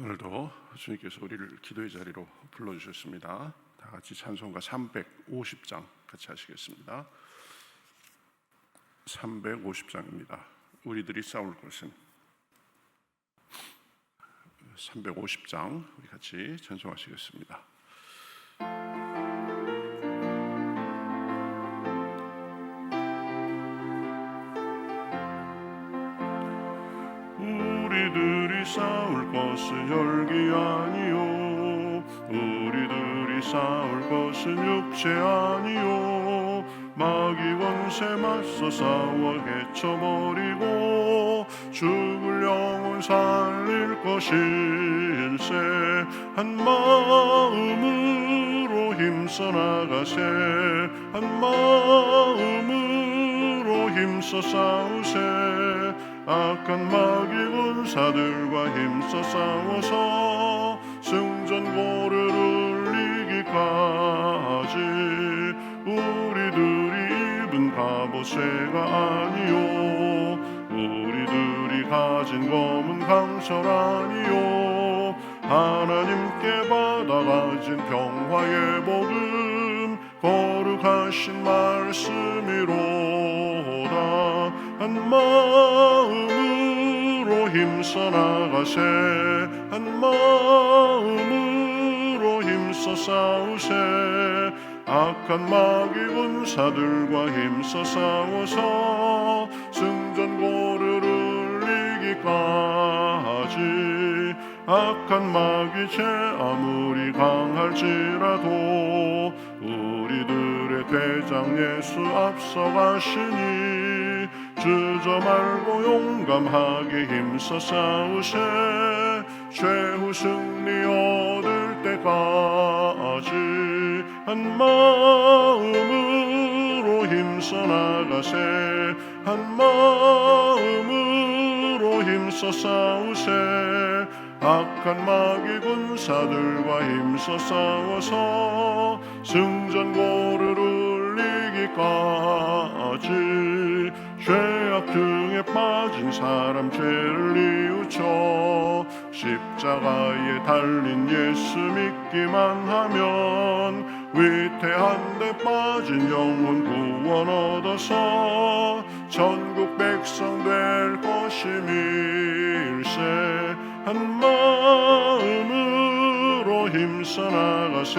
오늘도 주님께서 우리를 기도의 자리로 불러주셨습니다. 다 같이 찬송가 350장 같이 하시겠습니다. 350장입니다. 우리들이 싸울 것은 350장 우리 같이 찬송하시겠습니다. 싸울 것은 혈기 아니요. 우리들이 싸울 것은 육체 아니요. 마귀 권세 맞서 싸워 헤쳐버리고 죽을 영혼 살릴 것일세. 한 마음으로 힘써 나가세. 한 마음으로 힘써 싸우세 악한 마귀 군사들과 힘써 싸워서 승전고를 울리기까지 우리들이 입은 갑옷쇠가 아니요 우리들이 가진 검은 강철 아니요 하나님께 받아가진 평화의 복음 거룩하신 말씀이로다 한 마음으로 힘써 나가세. 한 마음으로 힘써 싸우세. 악한 마귀 군사들과 힘써 싸워서 승전 고를 울리기까지. 악한 마귀 죄 아무리 강할지라도 우리들의 대장 예수 앞서가시니 주저 말고 용감하게 힘써 싸우세. 최후 승리 얻을 때까지 한 마음으로 힘써 나가세. 한 마음으로 힘써 싸우세 악한 마귀 군사들과 힘써 싸워서 승전 고를 울리기까지 죄악 중에 빠진 사람 죄를 뉘우쳐 십자가에 달린 예수 믿기만 하면 위태한 데 빠진 영혼 구원 얻어서 전국 백성 될 것임일세 한 마음으로 힘써 나가세.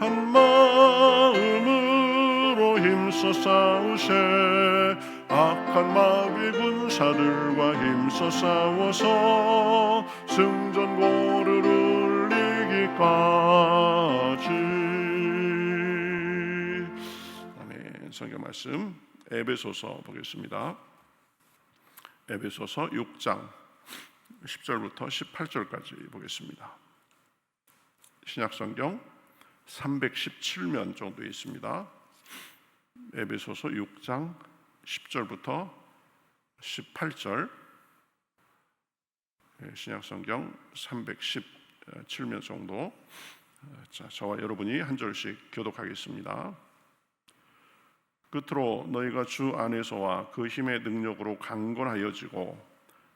한 마음으로 힘써 싸우세. 악한 마귀 군사들과 힘써 싸워서 승전고를 울리기까지. 아멘. 성경 말씀 에베소서 보겠습니다. 에베소서 6장 10절부터 18절까지 보겠습니다. 신약 성경 317면 정도 있습니다. 에베소서 6장 10절부터 18절. 예, 신약 성경 317면 정도. 자, 저와 여러분이 한 절씩 교독하겠습니다. 끝으로 너희가 주 안에서와 그 힘의 능력으로 강건하여지고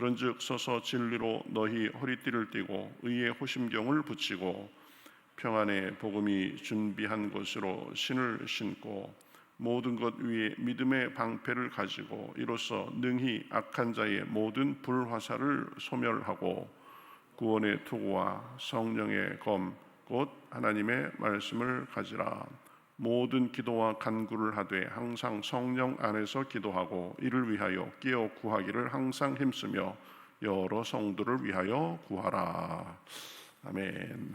그런즉 서서 진리로 너희 허리띠를 띠고 의의 호심경을 붙이고 평안의 복음이 준비한 것으로 신을 신고 모든 것 위에 믿음의 방패를 가지고 이로써 능히 악한 자의 모든 불화살을 소멸하고 구원의 투구와 성령의 검 곧 하나님의 말씀을 가지라 모든 기도와 간구를 하되 항상 성령 안에서 기도하고 이를 위하여 깨어 구하기를 항상 힘쓰며 여러 성도를 위하여 구하라 아멘.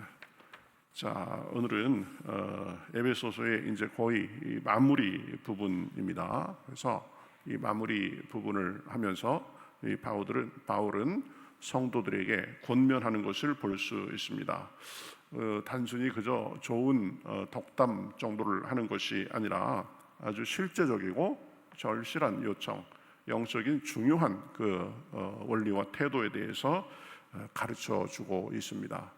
자 오늘은 어, 에베소서의 이제 거의 이 마무리 부분입니다. 그래서 이 마무리 부분을 하면서 이 바울은 바울은 성도들에게 권면하는 것을 볼 수 있습니다. 어, 단순히 그저 좋은 어, 덕담 정도를 하는 것이 아니라 아주 실제적이고 절실한 요청, 영적인 중요한 그 어, 원리와 태도에 대해서 어, 가르쳐 주고 있습니다.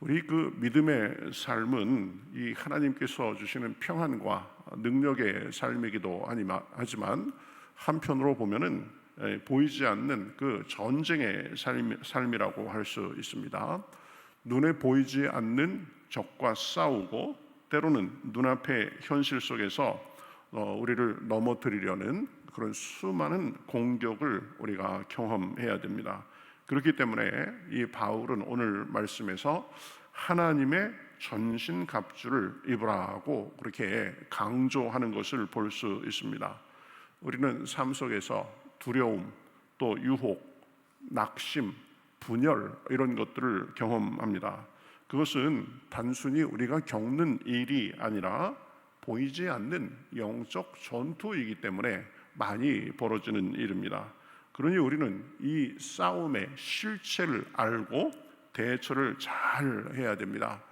우리 그 믿음의 삶은 이 하나님께서 주시는 평안과 능력의 삶이기도 하지만 한편으로 보면은 에, 보이지 않는 그 전쟁의 삶, 삶이라고 할 수 있습니다. 눈에 보이지 않는 적과 싸우고 때로는 눈앞의 현실 속에서 어, 우리를 넘어뜨리려는 그런 수많은 공격을 우리가 경험해야 됩니다. 그렇기 때문에 이 바울은 오늘 말씀에서 하나님의 전신 갑주를 입으라고 그렇게 강조하는 것을 볼 수 있습니다. 우리는 삶 속에서 두려움, 또 유혹, 낙심, 분열 이런 것들을 경험합니다. 그것은 단순히 우리가 겪는 일이 아니라 보이지 않는 영적 전투이기 때문에 많이 벌어지는 일입니다. 그러니 우리는 이 싸움의 실체를 알고 대처를 잘 해야 됩니다.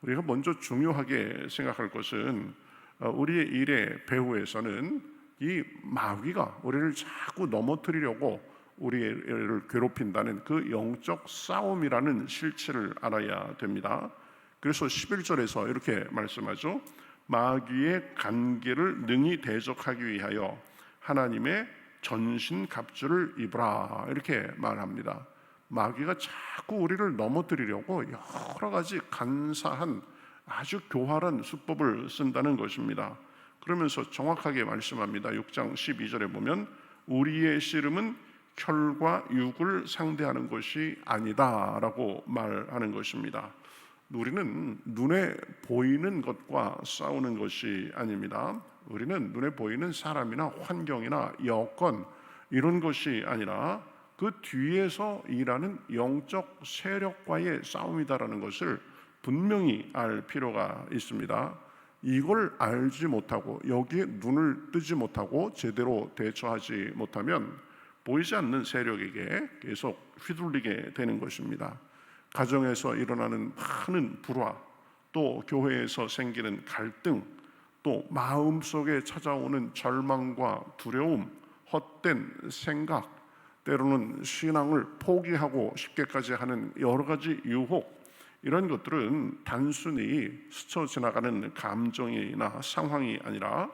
우리가 먼저 중요하게 생각할 것은 어, 우리의 일의 배후에서는 이 마귀가 우리를 자꾸 넘어뜨리려고 우리를 괴롭힌다는 그 영적 싸움이라는 실체를 알아야 됩니다. 그래서 11절에서 이렇게 말씀하죠. 마귀의 관계를 능히 대적하기 위하여 하나님의 전신 갑주를 입으라 이렇게 말합니다. 마귀가 자꾸 우리를 넘어뜨리려고 여러 가지 간사한 아주 교활한 수법을 쓴다는 것입니다. 그러면서 정확하게 말씀합니다. 6장 12절에 보면 우리의 씨름은 혈과 육을 상대하는 것이 아니다라고 말하는 것입니다. 우리는 눈에 보이는 것과 싸우는 것이 아닙니다. 우리는 눈에 보이는 사람이나 환경이나 여건 이런 것이 아니라 그 뒤에서 일하는 영적 세력과의 싸움이다라는 것을 분명히 알 필요가 있습니다. 이걸 알지 못하고 여기에 눈을 뜨지 못하고 제대로 대처하지 못하면 보이지 않는 세력에게 계속 휘둘리게 되는 것입니다. 가정에서 일어나는 많은 불화, 또 교회에서 생기는 갈등, 또 마음 속에 찾아오는 절망과 두려움, 헛된 생각, 때로는 신앙을 포기하고 싶게까지 하는 여러 가지 유혹, 이런 것들은 단순히 스쳐 지나가는 감정이나 상황이 아니라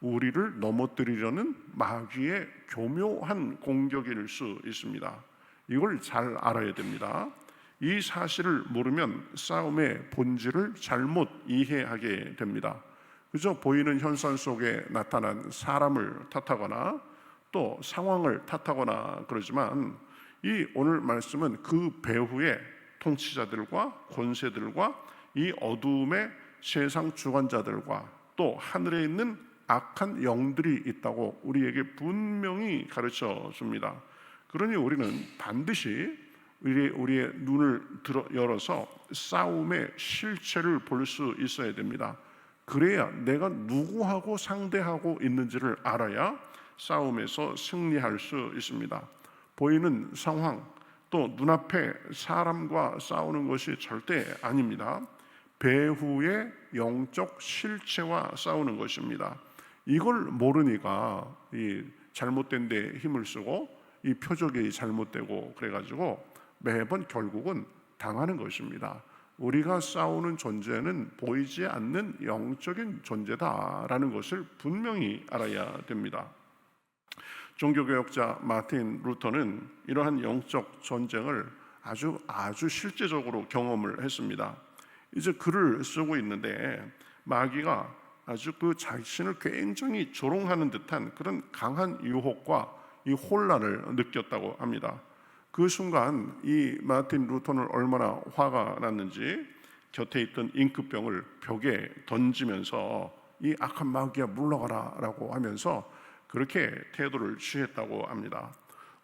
우리를 넘어뜨리려는 마귀의 교묘한 공격일 수 있습니다. 이걸 잘 알아야 됩니다. 이 사실을 모르면 싸움의 본질을 잘못 이해하게 됩니다. 그저 보이는 현상 속에 나타난 사람을 탓하거나 또 상황을 탓하거나 그러지만 이 오늘 말씀은 그 배후에 통치자들과 권세들과 이 어두움의 세상 주관자들과 또 하늘에 있는 악한 영들이 있다고 우리에게 분명히 가르쳐 줍니다. 그러니 우리는 반드시 우리, 우리의 눈을 들어 열어서 싸움의 실체를 볼 수 있어야 됩니다. 그래야 내가 누구하고 상대하고 있는지를 알아야 싸움에서 승리할 수 있습니다. 보이는 상황 또 눈앞에 사람과 싸우는 것이 절대 아닙니다. 배후의 영적 실체와 싸우는 것입니다. 이걸 모르니까 이 잘못된 데 힘을 쓰고 이 표적이 잘못되고 그래가지고 매번 결국은 당하는 것입니다. 우리가 싸우는 존재는 보이지 않는 영적인 존재다라는 것을 분명히 알아야 됩니다. 종교개혁자 마틴 루터는 이러한 영적 전쟁을 아주 아주 실제적으로 경험을 했습니다. 이제 글을 쓰고 있는데 마귀가 아주 그 자신을 굉장히 조롱하는 듯한 그런 강한 유혹과 이 혼란을 느꼈다고 합니다. 그 순간 이 마틴 루터는 얼마나 화가 났는지 곁에 있던 잉크병을 벽에 던지면서 이 악한 마귀야 물러가라라고 하면서 그렇게 태도를 취했다고 합니다.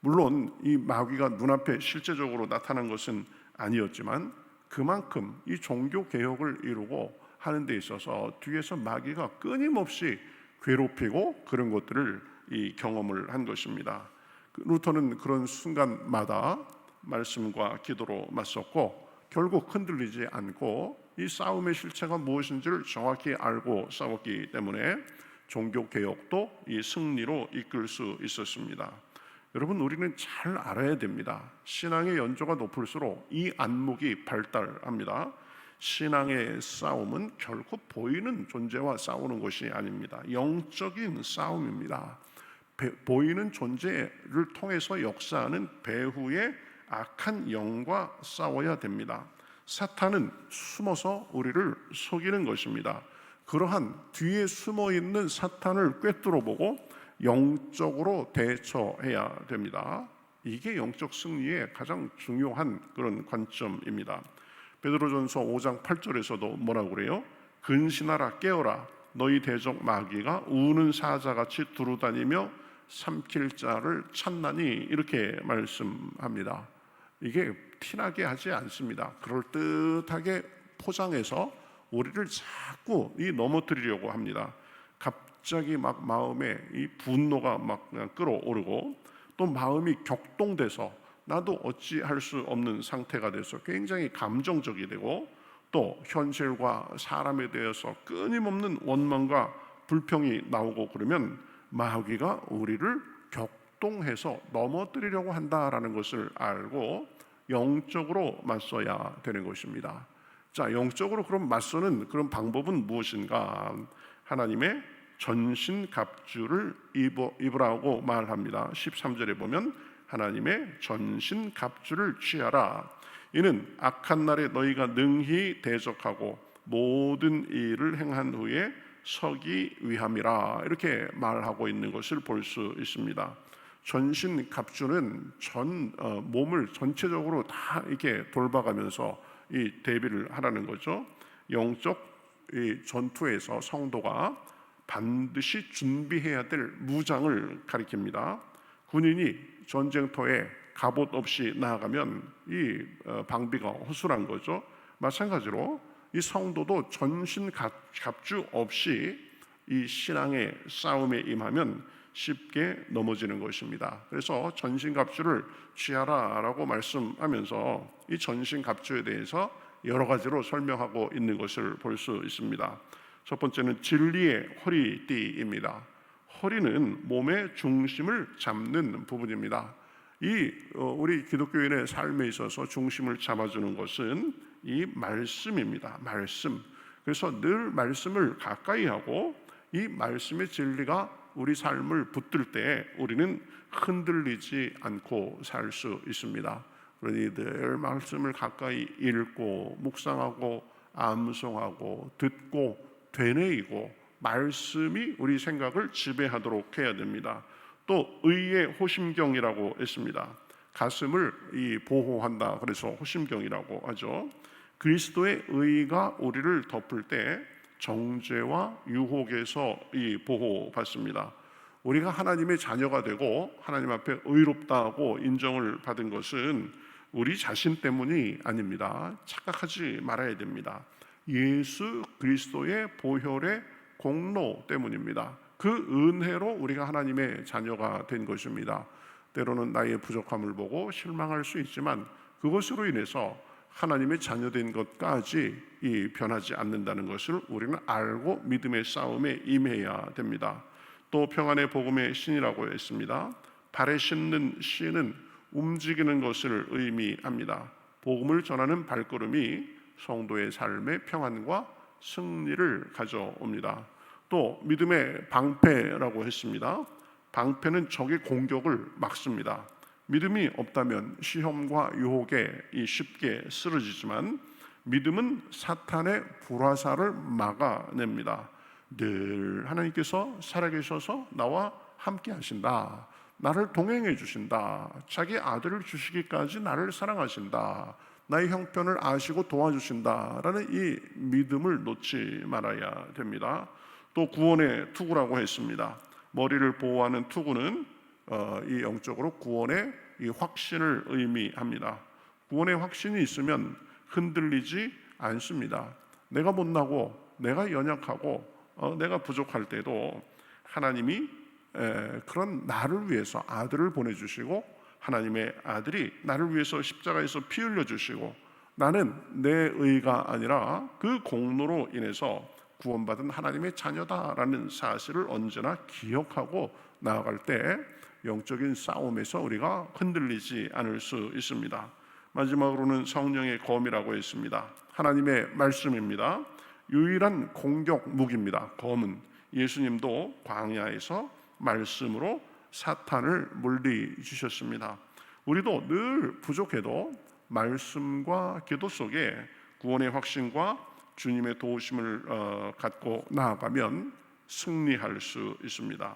물론 이 마귀가 눈앞에 실제적으로 나타난 것은 아니었지만 그만큼 이 종교 개혁을 이루고 하는 데 있어서 뒤에서 마귀가 끊임없이 괴롭히고 그런 것들을 이 경험을 한 것입니다. 그 루터는 그런 순간마다 말씀과 기도로 맞섰고 결국 흔들리지 않고 이 싸움의 실체가 무엇인지를 정확히 알고 싸웠기 때문에 종교 개혁도 이 승리로 이끌 수 있었습니다. 여러분 우리는 잘 알아야 됩니다. 신앙의 연조가 높을수록 이 안목이 발달합니다. 신앙의 싸움은 결코 보이는 존재와 싸우는 것이 아닙니다. 영적인 싸움입니다. 배- 보이는 존재를 통해서 역사하는 배후의 악한 영과 싸워야 됩니다. 사탄은 숨어서 우리를 속이는 것입니다. 그러한 뒤에 숨어 있는 사탄을 꿰뚫어 보고 영적으로 대처해야 됩니다. 이게 영적 승리의 가장 중요한 그런 관점입니다. 베드로전서 5장 8절에서도 뭐라고 그래요? 근신하라 깨어라 너희 대적 마귀가 우는 사자같이 두루다니며 삼킬 자를 찾나니 이렇게 말씀합니다. 이게 티나게 하지 않습니다. 그럴 듯하게 포장해서 우리를 자꾸 이 넘어뜨리려고 합니다. 갑자기 막 마음에 이 분노가 막 끌어오르고 또 마음이 격동돼서 나도 어찌 할 수 없는 상태가 돼서 굉장히 감정적이 되고 또 현실과 사람에 대해서 끊임없는 원망과 불평이 나오고 그러면 마귀가 우리를 격동해서 넘어뜨리려고 한다라는 것을 알고 영적으로 맞서야 되는 것입니다. 자, 영적으로 그럼 맞서는 그런 방법은 무엇인가? 하나님의 전신 갑주를 입으라고 말합니다. 13절에 보면 하나님의 전신 갑주를 취하라. 이는 악한 날에 너희가 능히 대적하고 모든 일을 행한 후에 서기 위함이라 이렇게 말하고 있는 것을 볼 수 있습니다. 전신 갑주는 전 어, 몸을 전체적으로 다 이렇게 돌봐가면서 이 대비를 하라는 거죠. 영적 이 전투에서 성도가 반드시 준비해야 될 무장을 가리킵니다. 군인이 전쟁터에 갑옷 없이 나아가면 이 어, 방비가 허술한 거죠. 마찬가지로 이 성도도 전신 갑- 갑주 없이 이 신앙의 싸움에 임하면 쉽게 넘어지는 것입니다. 그래서 전신 갑주를 취하라라고 말씀하면서 이 전신 갑주에 대해서 여러 가지로 설명하고 있는 것을 볼 수 있습니다. 첫 번째는 진리의 허리띠입니다. 허리는 몸의 중심을 잡는 부분입니다. 이 어, 우리 기독교인의 삶에 있어서 중심을 잡아주는 것은 이 말씀입니다. 말씀. 그래서 늘 말씀을 가까이 하고 이 말씀의 진리가 우리 삶을 붙들 때 우리는 흔들리지 않고 살 수 있습니다. 그러니 늘 말씀을 가까이 읽고 묵상하고 암송하고 듣고 되뇌이고 말씀이 우리 생각을 지배하도록 해야 됩니다. 또 의의 호심경이라고 했습니다. 가슴을 이 보호한다. 그래서 호심경이라고 하죠. 그리스도의 의가 우리를 덮을 때 정죄와 유혹에서 이 보호받습니다. 우리가 하나님의 자녀가 되고 하나님 앞에 의롭다고 인정을 받은 것은 우리 자신 때문이 아닙니다. 착각하지 말아야 됩니다. 예수 그리스도의 보혈의 공로 때문입니다. 그 은혜로 우리가 하나님의 자녀가 된 것입니다. 때로는 나의 부족함을 보고 실망할 수 있지만 그것으로 인해서 하나님의 자녀된 것까지 이 변하지 않는다는 것을 우리는 알고 믿음의 싸움에 임해야 됩니다. 또 평안의 복음의 신이라고 했습니다. 발에 신는 신은 움직이는 것을 의미합니다. 복음을 전하는 발걸음이 성도의 삶의 평안과 승리를 가져옵니다. 또 믿음의 방패라고 했습니다. 방패는 적의 공격을 막습니다. 믿음이 없다면 시험과 유혹에 이 쉽게 쓰러지지만 믿음은 사탄의 불화살을 막아냅니다. 늘 하나님께서 살아계셔서 나와 함께 하신다. 나를 동행해 주신다. 자기 아들을 주시기까지 나를 사랑하신다. 나의 형편을 아시고 도와주신다라는 이 믿음을 놓지 말아야 됩니다. 또 구원의 투구라고 했습니다. 머리를 보호하는 투구는 어, 이 영적으로 구원의 이 확신을 의미합니다. 구원의 확신이 있으면 흔들리지 않습니다. 내가 못나고 내가 연약하고 어, 내가 부족할 때도 하나님이 에, 그런 나를 위해서 아들을 보내주시고 하나님의 아들이 나를 위해서 십자가에서 피 흘려 주시고 나는 내 의가 아니라 그 공로로 인해서 구원받은 하나님의 자녀다라는 사실을 언제나 기억하고 나아갈 때 영적인 싸움에서 우리가 흔들리지 않을 수 있습니다. 마지막으로는 성령의 검이라고 했습니다. 하나님의 말씀입니다. 유일한 공격 무기입니다. 검은 예수님도 광야에서 말씀으로 사탄을 물리 주셨습니다. 우리도 늘 부족해도 말씀과 기도 속에 구원의 확신과 주님의 도우심을 어, 갖고 나아가면 승리할 수 있습니다.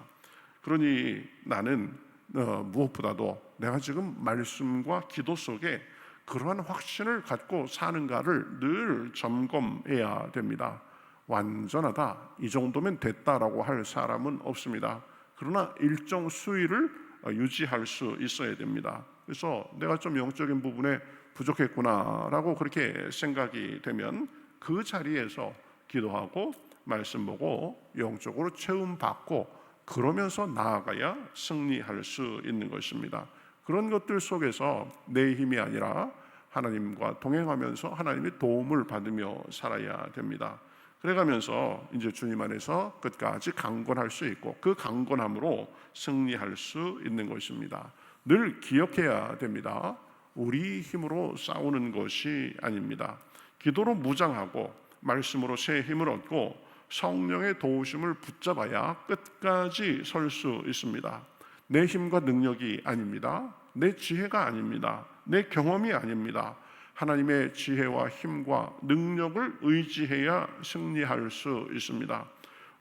그러니 나는 어, 무엇보다도 내가 지금 말씀과 기도 속에 그러한 확신을 갖고 사는가를 늘 점검해야 됩니다. 완전하다 이 정도면 됐다라고 할 사람은 없습니다. 그러나 일정 수위를 어, 유지할 수 있어야 됩니다. 그래서 내가 좀 영적인 부분에 부족했구나라고 그렇게 생각이 되면 그 자리에서 기도하고 말씀 보고 영적으로 체험 받고 그러면서 나아가야 승리할 수 있는 것입니다. 그런 것들 속에서 내 힘이 아니라 하나님과 동행하면서 하나님의 도움을 받으며 살아야 됩니다. 그래가면서 이제 주님 안에서 끝까지 강건할 수 있고 그 강건함으로 승리할 수 있는 것입니다. 늘 기억해야 됩니다. 우리 힘으로 싸우는 것이 아닙니다. 기도로 무장하고 말씀으로 새 힘을 얻고 성령의 도우심을 붙잡아야 끝까지 설 수 있습니다. 내 힘과 능력이 아닙니다. 내 지혜가 아닙니다. 내 경험이 아닙니다. 하나님의 지혜와 힘과 능력을 의지해야 승리할 수 있습니다.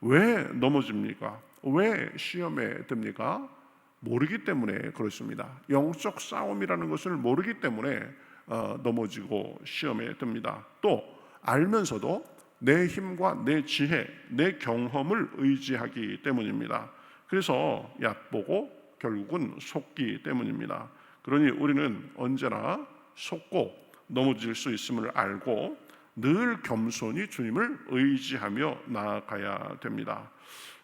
왜 넘어집니까? 왜 시험에 듭니까? 모르기 때문에 그렇습니다. 영적 싸움이라는 것을 모르기 때문에 어, 넘어지고 시험에 듭니다. 또 알면서도 내 힘과 내 지혜, 내 경험을 의지하기 때문입니다. 그래서 얕보고 결국은 속기 때문입니다. 그러니 우리는 언제나 속고 넘어질 수 있음을 알고 늘 겸손히 주님을 의지하며 나아가야 됩니다.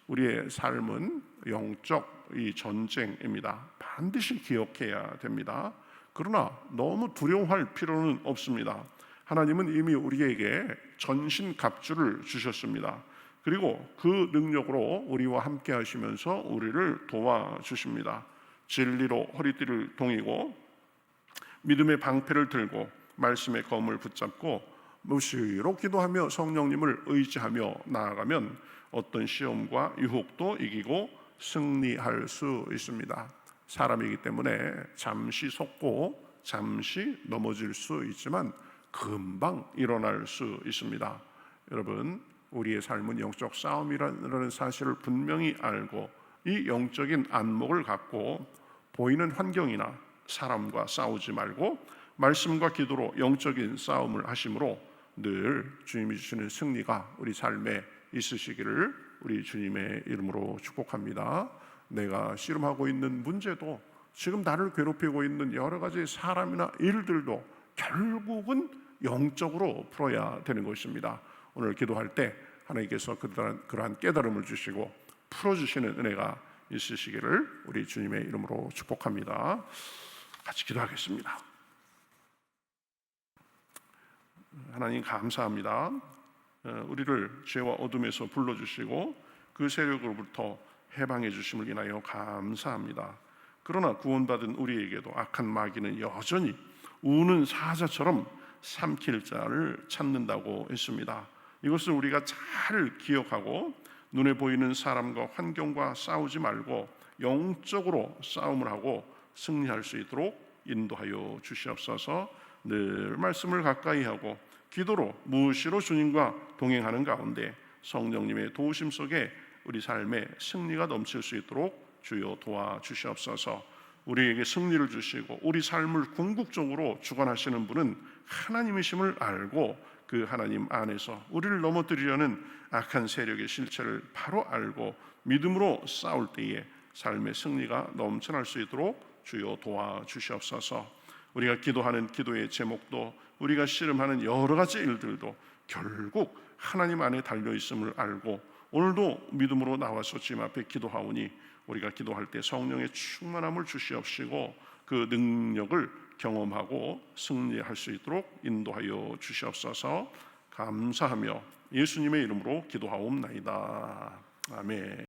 우리의 삶은 영적 이 전쟁입니다. 반드시 기억해야 됩니다. 그러나 너무 두려워할 필요는 없습니다. 하나님은 이미 우리에게 전신 갑주를 주셨습니다. 그리고 그 능력으로 우리와 함께 하시면서 우리를 도와주십니다. 진리로 허리띠를 동이고 믿음의 방패를 들고 말씀의 검을 붙잡고 무시로 기도하며 성령님을 의지하며 나아가면 어떤 시험과 유혹도 이기고 승리할 수 있습니다. 사람이기 때문에 잠시 속고 잠시 넘어질 수 있지만 금방 일어날 수 있습니다. 여러분, 우리의 삶은 영적 싸움이라는 사실을 분명히 알고 이 영적인 안목을 갖고 보이는 환경이나 사람과 싸우지 말고 말씀과 기도로 영적인 싸움을 하심으로 늘 주님이 주시는 승리가 우리 삶에 있으시기를 우리 주님의 이름으로 축복합니다. 내가 씨름하고 있는 문제도 지금 나를 괴롭히고 있는 여러 가지 사람이나 일들도 결국은 영적으로 풀어야 되는 것입니다. 오늘 기도할 때 하나님께서 그러한, 그러한 깨달음을 주시고 풀어주시는 은혜가 있으시기를 우리 주님의 이름으로 축복합니다. 같이 기도하겠습니다. 하나님 감사합니다. 어, 우리를 죄와 어둠에서 불러주시고 그 세력으로부터 해방해 주심을 인하여 감사합니다. 그러나 구원받은 우리에게도 악한 마귀는 여전히 우는 사자처럼 삼킬 자를 찾는다고 했습니다. 이것을 우리가 잘 기억하고 눈에 보이는 사람과 환경과 싸우지 말고 영적으로 싸움을 하고 승리할 수 있도록 인도하여 주시옵소서. 늘 말씀을 가까이 하고 기도로 무시로 주님과 동행하는 가운데 성령님의 도우심 속에 우리 삶에 승리가 넘칠 수 있도록 주여 도와 주시옵소서. 우리에게 승리를 주시고 우리 삶을 궁극적으로 주관하시는 분은 하나님이심을 알고 그 하나님 안에서 우리를 넘어뜨리려는 악한 세력의 실체를 바로 알고 믿음으로 싸울 때에 삶의 승리가 넘쳐날 수 있도록 주여 도와 주시옵소서. 우리가 기도하는 기도의 제목도 우리가 씨름하는 여러 가지 일들도 결국 하나님 안에 달려 있음을 알고 오늘도 믿음으로 나와서 주님 앞에 기도하오니 우리가 기도할 때 성령의 충만함을 주시옵시고 그 능력을 경험하고 승리할 수 있도록 인도하여 주시옵소서. 감사하며 예수님의 이름으로 기도하옵나이다. 아멘.